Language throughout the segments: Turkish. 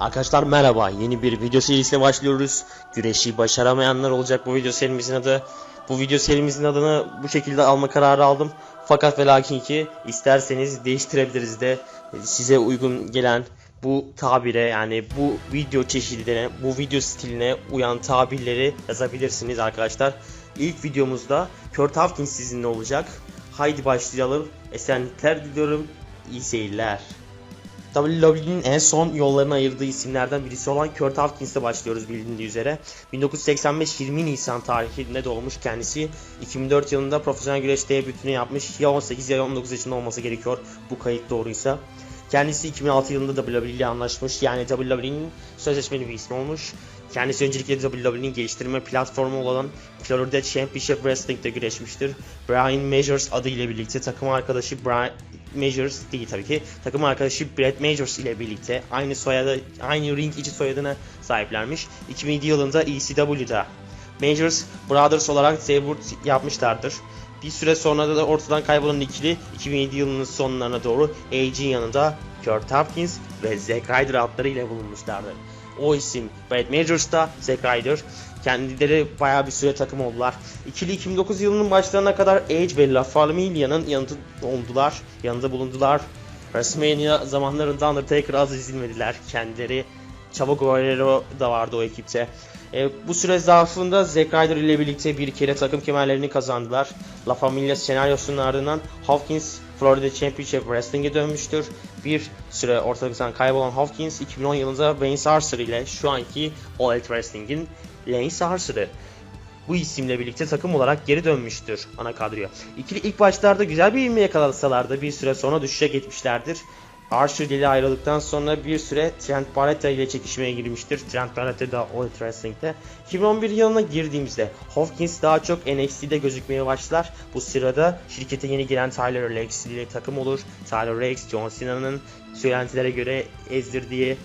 Arkadaşlar merhaba. Yeni bir video serisine başlıyoruz. Güreşi başaramayanlar olacak bu video serimizin adı. Bu video serimizin adını bu şekilde alma kararı aldım. Fakat ve lakin ki isterseniz değiştirebiliriz de size uygun gelen bu tabire yani bu video çeşidine, bu video stiline uyan tabirleri yazabilirsiniz arkadaşlar. İlk videomuzda Kurt Hawkins sizinle olacak. Haydi başlayalım. Esenlikler diliyorum. İyi seyirler. WWE'nin en son yollarını ayırdığı isimlerden birisi olan Kurt Hawkins'le başlıyoruz bilindiği üzere. 1985 20 Nisan tarihinde doğmuş kendisi. 2004 yılında profesyonel güreş debütünü yapmış. Ya 18 ya 19 yaşında olması gerekiyor bu kayıt doğruysa. Kendisi 2006 yılında WWE ile anlaşmış. Yani WWE'nin sözleşmeli bir ismi olmuş. Kendisi öncelikle WWE'nin geliştirme platformu olan Florida Championship Wrestling'de güreşmiştir. Brian Majors adı ile birlikte takım arkadaşı Brian Majors değil tabii ki. Takım arkadaşı Brett Majors ile birlikte aynı soyadı, aynı ring içi soyadına sahiplermiş. 2007 yılında ECW'da Majors Brothers olarak debut yapmışlardır. Bir süre sonra da ortadan kaybolan ikili 2007 yılının sonlarına doğru AG'in yanında Kurt Hawkins ve Zack Ryder adlarıyla bulunmuşlardır. O isim Brett Majors da Zack Ryder. Kendileri bayağı bir süre takım oldular. İkili 2009 yılının başlarına kadar Edge ve La Familia'nın yanında oldular, yanında bulundular. WrestleMania zamanlarında Undertaker az izlenmediler. Kendileri Chavo Guerrero da vardı o ekipte. E, bu süre zarfında Zack Ryder ile birlikte bir kere takım kemerlerini kazandılar. La Familia senaryosunun ardından Hawkins Florida Championship Wrestling'e dönmüştür. Bir süre ortalıktan kaybolan Hawkins 2010 yılında Vance Archer ile şu anki All Elite Wrestling'in Lance Archer'ı bu isimle birlikte takım olarak geri dönmüştür ana kadroya. İkili ilk başlarda güzel bir ilmi yakalasalar da bir süre sonra düşüşe gitmişlerdir. Archer ile ayrıldıktan sonra bir süre Trent Barretta ile çekişmeye girmiştir. Trent Barretta da All Wrestling'de. 2011 yılına girdiğimizde Hawkins daha çok NXT'de gözükmeye başlar. Bu sırada şirkete yeni gelen Tyler Rex ile takım olur. Tyler Rex, John Cena'nın söylentilere göre ezdirdiği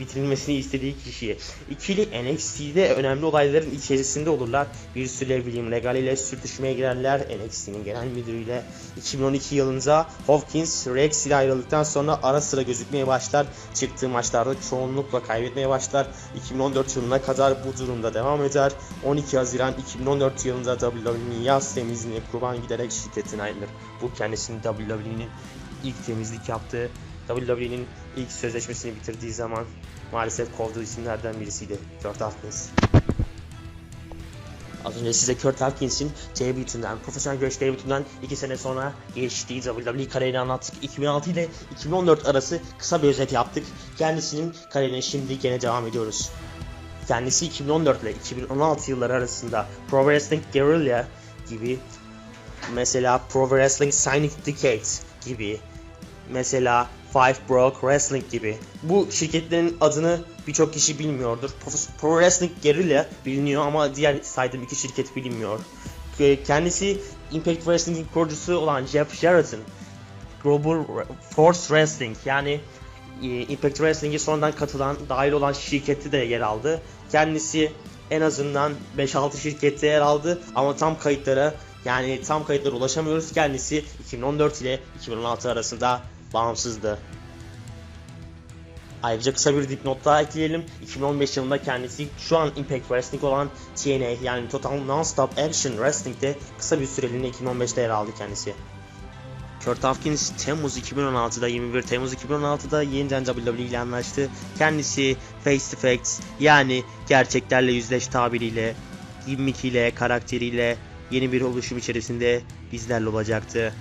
bitirilmesini istediği kişiye. İkili NXT'de önemli olayların içerisinde olurlar. Bir süre William Regal ile sürtüşmeye girerler. NXT'nin genel müdürüyle 2012 yılında Hawkins Rex ile ayrıldıktan sonra ara sıra gözükmeye başlar. Çıktığı maçlarda çoğunlukla kaybetmeye başlar. 2014 yılına kadar bu durumda devam eder. 12 Haziran 2014 yılında WWE'nin yaz temizliğine kurban giderek şirketin ayrılır. Bu kendisinin WWE'nin ilk temizlik yaptığı WWE'nin ilk sözleşmesini bitirdiği zaman maalesef kovduğu isimlerden birisiydi Kurt Hawkins. Az önce size Kurt Hawkins'in debütünden, profesyonel güreş debütünden 2 sene sonra geçtiği WWE kariyerini anlattık. 2006 ile 2014 arası kısa bir özet yaptık. Kendisinin kariyerine şimdi gene devam ediyoruz. Kendisi 2014 ile 2016 yılları arasında Pro Wrestling Guerrilla gibi mesela Pro Wrestling Signing Decade gibi mesela Five Broke Wrestling gibi. Bu şirketlerin adını birçok kişi bilmiyordur. Pro, Wrestling Guerrilla biliniyor ama diğer saydığım iki şirket bilinmiyor. Kendisi Impact Wrestling'in kurucusu olan Jeff Jarrett'ın Global Force Wrestling yani e, Impact Wrestling'e sonradan katılan, dahil olan şirkette de yer aldı. Kendisi en azından 5-6 şirkette yer aldı ama tam kayıtlara yani tam kayıtlara ulaşamıyoruz. Kendisi 2014 ile 2016 arasında bağımsızdı. Ayrıca kısa bir dipnot daha ekleyelim. 2015 yılında kendisi şu an Impact Wrestling olan TNA yani Total Non-Stop Action Wrestling'de kısa bir süreliğine 2015'te yer aldı kendisi. Kurt Hawkins Temmuz 2016'da 21 Temmuz 2016'da yeniden WWE ile anlaştı. Kendisi Face to Face yani gerçeklerle yüzleş tabiriyle, gimmikiyle, karakteriyle yeni bir oluşum içerisinde bizlerle olacaktı.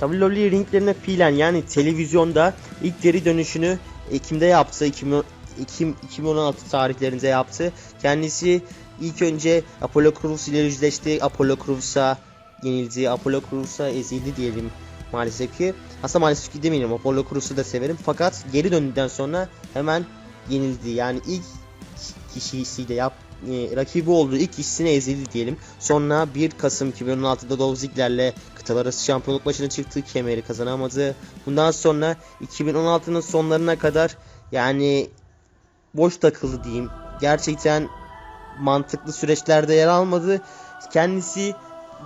WWE ringlerine fiilen yani televizyonda ilk geri dönüşünü Ekim'de yaptı. Ekim, Ekim 2016 tarihlerinde yaptı. Kendisi ilk önce Apollo Crews ile yüzleşti. Apollo Crews'a yenildi. Apollo Crews'a ezildi diyelim maalesef ki. Aslında maalesef ki demeyelim. Apollo Crews'u da severim. Fakat geri döndükten sonra hemen yenildi. Yani ilk kişisiyle yap e, rakibi olduğu ilk kişisine ezildi diyelim. Sonra 1 Kasım 2016'da Dolph Ziggler'le kıtalar arası şampiyonluk maçına çıktı. Kemeri kazanamadı. Bundan sonra 2016'nın sonlarına kadar yani boş takıldı diyeyim. Gerçekten mantıklı süreçlerde yer almadı. Kendisi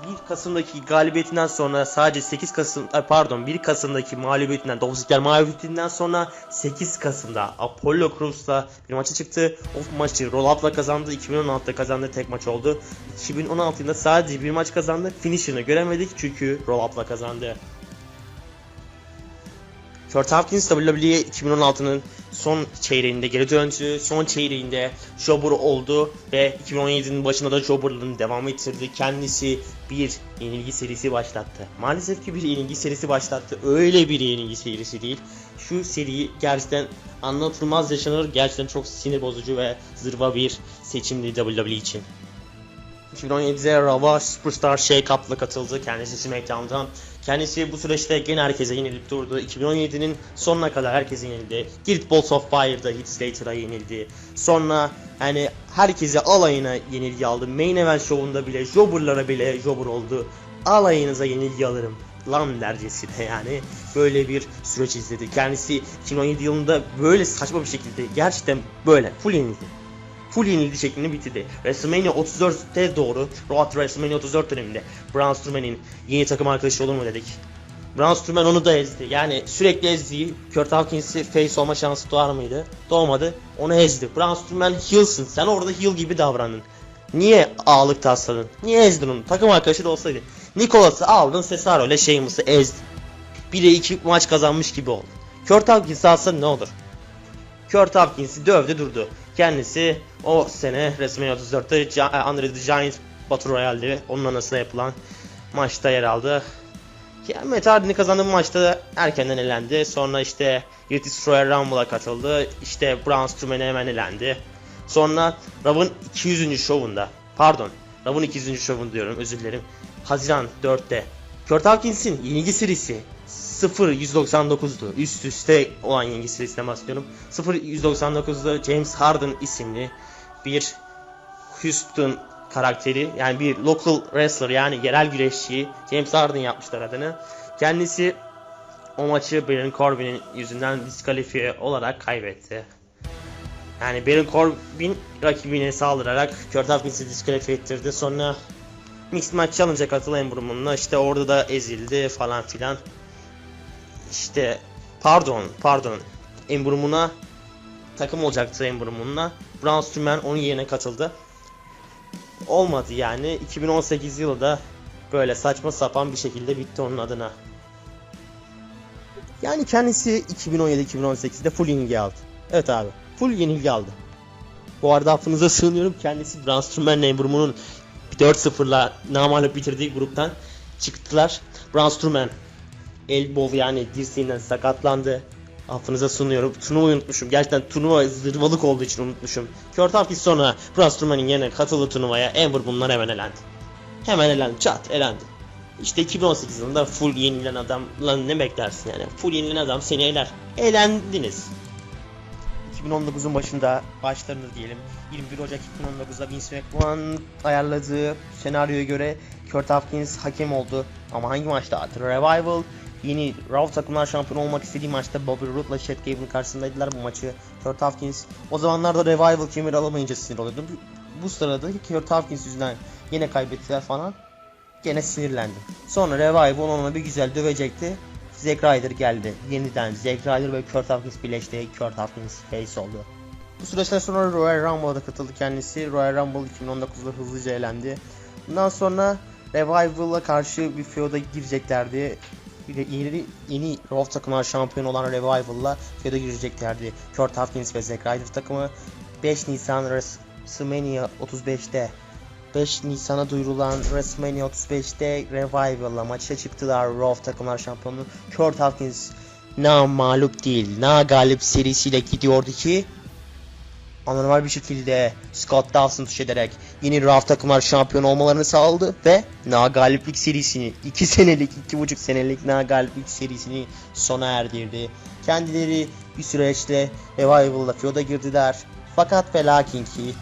1 Kasım'daki galibiyetinden sonra sadece 8 Kasım pardon 1 Kasım'daki mağlubiyetinden Dolphins mağlubiyetinden sonra 8 Kasım'da Apollo Crews''la bir maça çıktı. O maçı roll-up'la kazandı. 2016'da kazandığı tek maç oldu. 2016'da sadece bir maç kazandı. Finisher'ını göremedik çünkü roll-up'la kazandı. Kurt Hopkins WWE 2016'nın son çeyreğinde geri döndü. Son çeyreğinde Jobber oldu ve 2017'nin başında da Jobber'lığını devam ettirdi. Kendisi bir yenilgi serisi başlattı. Maalesef ki bir yenilgi serisi başlattı. Öyle bir yenilgi serisi değil. Şu seri gerçekten anlatılmaz yaşanır. Gerçekten çok sinir bozucu ve zırva bir seçimdi WWE için. 2017'de Raw Superstar Shake Up'la katıldı kendisi SmackDown'dan. Kendisi bu süreçte gene herkese yenilip durdu. 2017'nin sonuna kadar herkese yenildi. Guild Balls of Fire'da Heath Slater'a yenildi. Sonra hani herkese alayına yenilgi aldı. Main Event Show'unda bile Jobber'lara bile Jobber oldu. Alayınıza yenilgi alırım lan dercesine yani böyle bir süreç izledi. Kendisi 2017 yılında böyle saçma bir şekilde gerçekten böyle full yenildi full yenildi şeklinde bitirdi. WrestleMania 34'te doğru Raw WrestleMania 34 döneminde Braun Strowman'in yeni takım arkadaşı olur mu dedik. Braun Strowman onu da ezdi. Yani sürekli ezdiği Kurt Hawkins'i face olma şansı doğar mıydı? Doğmadı. Onu ezdi. Braun Strowman heel'sın. Sen orada heel gibi davrandın. Niye ağlık tasladın? Niye ezdin onu? Takım arkadaşı da olsaydı. Nicholas'ı aldın Cesaro ile Sheamus'ı ezdin. 1'e 2 maç kazanmış gibi oldu. Kurt Hawkins'i alsan ne olur? Kurt Hopkins'i dövdü durdu. Kendisi o sene resmen 34'te Gi- Andre the Giant Battle Royale'de onun anasına yapılan maçta yer aldı. Yani Matt Hardy'nin kazandığı maçta erkenden elendi. Sonra işte British Royal Rumble'a katıldı. İşte Braun Strowman'e hemen elendi. Sonra Raw'ın 200. şovunda pardon Raw'ın 200. şovunda diyorum özür dilerim. Haziran 4'te Kurt Hawkins'in yenilgi serisi 0-199'du. Üst üste olan yenilgi serisinden bahsediyorum. 0-199'da James Harden isimli bir Houston karakteri yani bir local wrestler yani yerel güreşçi James Harden yapmışlar adını. Kendisi o maçı Baron Corbin'in yüzünden diskalifiye olarak kaybetti. Yani Baron Corbin rakibine saldırarak Kurt Hopkins'i diskalifiye ettirdi. Sonra Mixed Match Challenge'a katılan Brumun'la işte orada da ezildi falan filan. İşte pardon pardon Embrum'una takım olacaktı Embrum'unla. Braun Strowman onun yerine katıldı. Olmadı yani 2018 yılı da böyle saçma sapan bir şekilde bitti onun adına. Yani kendisi 2017-2018'de full yenilgi aldı. Evet abi full yenilgi aldı. Bu arada affınıza sığınıyorum kendisi Braun Strowman'la Embrum'un 4-0'la namalup bitirdiği gruptan çıktılar. Braun Strowman elbow yani dirseğinden sakatlandı. Affınıza sunuyorum. Turnuvayı unutmuşum. Gerçekten turnuva zırvalık olduğu için unutmuşum. Kurt Hawkins sonra Braun Strowman'in yerine katıldı turnuvaya. Amber bunlar hemen elendi. Hemen elendi. Çat elendi. İşte 2018 yılında full yenilen adam lan ne beklersin yani? Full yenilen adam seni eler. Elendiniz. 2019'un başında başlarınız diyelim. 21 Ocak 2019'da Vince McMahon ayarladığı senaryoya göre Kurt Hawkins hakem oldu. Ama hangi maçta? Revival yeni Raw takımlar şampiyon olmak istediği maçta Bobby Roode'la Chad Gable'ın karşısındaydılar bu maçı. Kurt Hawkins o zamanlarda Revival kemeri alamayınca sinir oluyordu. Bu, sırada Kurt Hawkins yüzünden yine kaybettiler falan. Gene sinirlendim. Sonra Revival onu bir güzel dövecekti. Zack Ryder geldi. Yeniden Zack Ryder ve Kurt Hawkins birleşti. Kurt Hawkins face oldu. Bu süreçten sonra Royal Rumble'a da katıldı kendisi. Royal Rumble 2019'da hızlıca elendi. Bundan sonra Revival'a karşı bir feud'a gireceklerdi. De Yeni, Raw takımlar şampiyon olan Revival'la feud'a gireceklerdi. Kurt Hawkins ve Zack Ryder takımı 5 Nisan WrestleMania 35'te 5 Nisan'a duyurulan WrestleMania 35'te Revival'la maça çıktılar Raw takımlar şampiyonu. Kurt Hawkins na mağlup değil, na galip serisiyle gidiyordu ki anormal bir şekilde Scott Dawson tuş ederek yeni Raw takımlar şampiyon olmalarını sağladı ve na galiplik serisini 2 senelik 2,5 senelik na galiplik serisini sona erdirdi. Kendileri bir süreçte Revival'la feud'a girdiler. Fakat ve lakin ki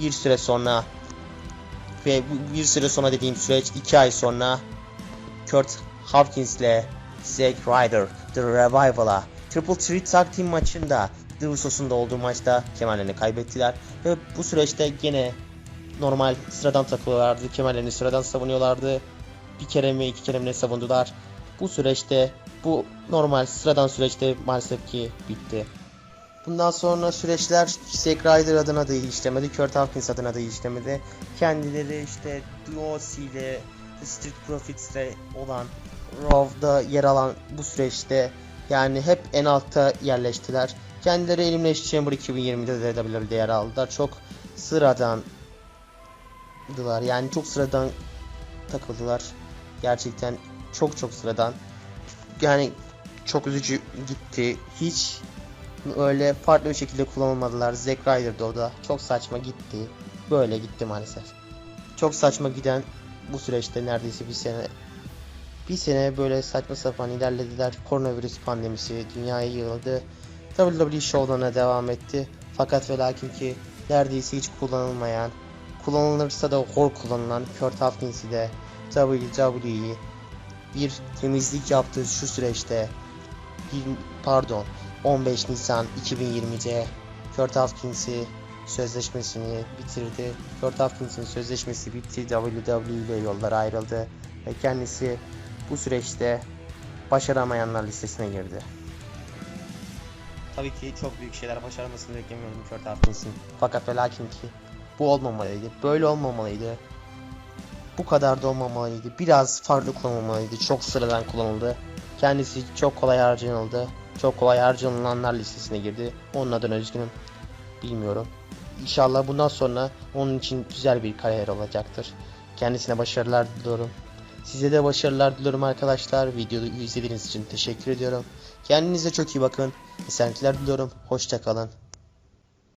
bir süre sonra ve bir süre sonra dediğim süreç 2 ay sonra Kurt Hawkins ile Zack Ryder The Revival'a Triple Threat Tag Team maçında The Usos''un da olduğu maçta kemerlerini kaybettiler ve bu süreçte gene normal sıradan takılıyorlardı. Kemerlerini sıradan savunuyorlardı. Bir kere mi iki kere mi ne savundular. Bu süreçte bu normal sıradan süreçte maalesef ki bitti. Bundan sonra süreçler Zack Ryder adına da işlemedi. Kurt Hawkins adına da işlemedi. Kendileri işte DOC ile Street Profits ile olan Raw'da yer alan bu süreçte yani hep en altta yerleştiler. Kendileri Elimination Chamber 2020'de de WWE'de yer aldılar. Çok sıradan yani çok sıradan takıldılar. Gerçekten çok çok sıradan. Yani çok üzücü gitti. Hiç öyle farklı bir şekilde kullanılmadılar. Zack Ryder'da o da. Çok saçma gitti. Böyle gitti maalesef. Çok saçma giden bu süreçte neredeyse bir sene bir sene böyle saçma sapan ilerlediler. Koronavirüs pandemisi dünyaya yayıldı. WWE şovlarına devam etti. Fakat ve lakin ki neredeyse hiç kullanılmayan, kullanılırsa da hor kullanılan Kurt Hawkins'i de WWE bir temizlik yaptığı şu süreçte pardon 15 Nisan 2020'de Kurt Hawkins'i sözleşmesini bitirdi. Kurt Hawkins'in sözleşmesi bitti. WWE ile yollar ayrıldı ve kendisi bu süreçte başaramayanlar listesine girdi. Tabii ki çok büyük şeyler başarmasını beklemiyorum Kurt Hawkins'in. Fakat ve ki bu olmamalıydı. Böyle olmamalıydı. Bu kadar da olmamalıydı. Biraz farklı kullanılmalıydı. Çok sıradan kullanıldı. Kendisi çok kolay harcanıldı. Çok kolay harcanılanlar listesine girdi. Onun adına üzgünüm. Bilmiyorum. İnşallah bundan sonra onun için güzel bir kariyer olacaktır. Kendisine başarılar diliyorum. Size de başarılar diliyorum arkadaşlar. Videoyu izlediğiniz için teşekkür ediyorum. Kendinize çok iyi bakın. Esenlikler diliyorum. Hoşçakalın.